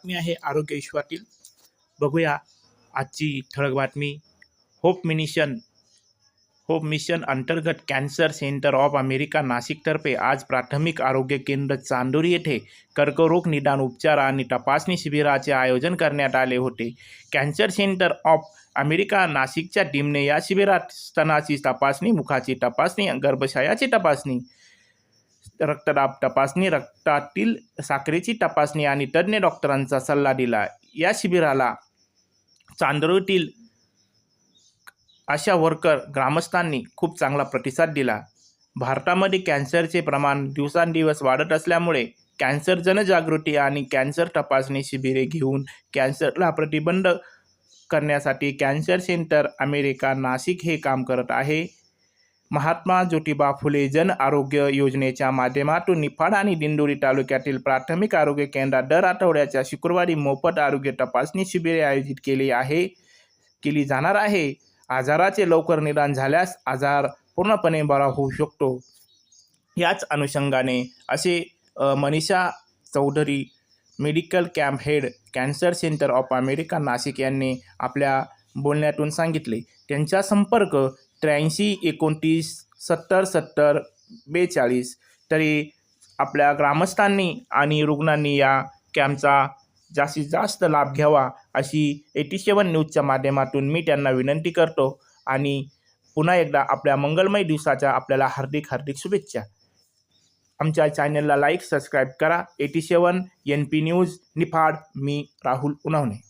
बातमी आहे आरोग्य विश्वातील बघूया आजची ठळक बातमी. Hope mission. होप मिशन अंतर्गत कॅन्सर सेंटर ऑफ अमेरिका नाशिकतर्फे आज प्राथमिक आरोग्य केंद्र चांदोरी येथे कर्करोग निदान उपचार आणि तपासणी शिबिराचे आयोजन करण्यात आले होते. कॅन्सर सेंटर ऑफ अमेरिका नाशिकच्या टीमने या शिबिरात स्तनाची तपासणी मुखाची तपासणी गर्भशयाची तपासणी रक्तदाब तपासणी रक्तातील साखरेची तपासणी आणि तज्ज्ञ डॉक्टरांचा सल्ला दिला. या शिबिराला चांदोरीतील अशा वर्कर ग्रामस्थांनी खूप चांगला प्रतिसाद दिला. भारतामध्ये कॅन्सरचे प्रमाण दिवसांदिवस वाढत असल्यामुळे कॅन्सर जनजागृती आणि कॅन्सर तपासणी शिबिरे घेऊन कॅन्सरला प्रतिबंध करण्यासाठी कॅन्सर सेंटर अमेरिका नाशिक हे काम करत आहे. महात्मा ज्योतिबा फुले जन आरोग्य योजनेच्या माध्यमातून निफाड आणि दिंडोरी तालुक्यातील प्राथमिक आरोग्य केंद्रात दर आठवड्याच्या शुक्रवारी मोफत आरोग्य तपासणी शिबिरे आयोजित केली आहे केली जाणार आहे. आजाराचे लवकर निदान झाल्यास आजार पूर्णपणे बरा होऊ शकतो. याच अनुषंगाने असे Manisha Chaudhari medical camp head cancer centre of America Nashik यांनी आपल्या बोलण्यातून सांगितले. त्यांचा संपर्क त्र्याऐंशी एकोणतीस सत्तर सत्तर बेचाळीस तरी आपल्या ग्रामस्थांनी आणि रुग्णांनी या कॅम्पचा जास्तीत जास्त लाभ घ्यावा अशी एटी सेवन न्यूजच्या माध्यमातून मी त्यांना विनंती करतो. आणि पुन्हा एकदा आपल्या मंगलमय दिवसाच्या आपल्याला हार्दिक हार्दिक शुभेच्छा. आमच्या चॅनलला लाईक सबस्क्राईब करा. Eighty seven N P news Niphad मी राहुल उनावणे.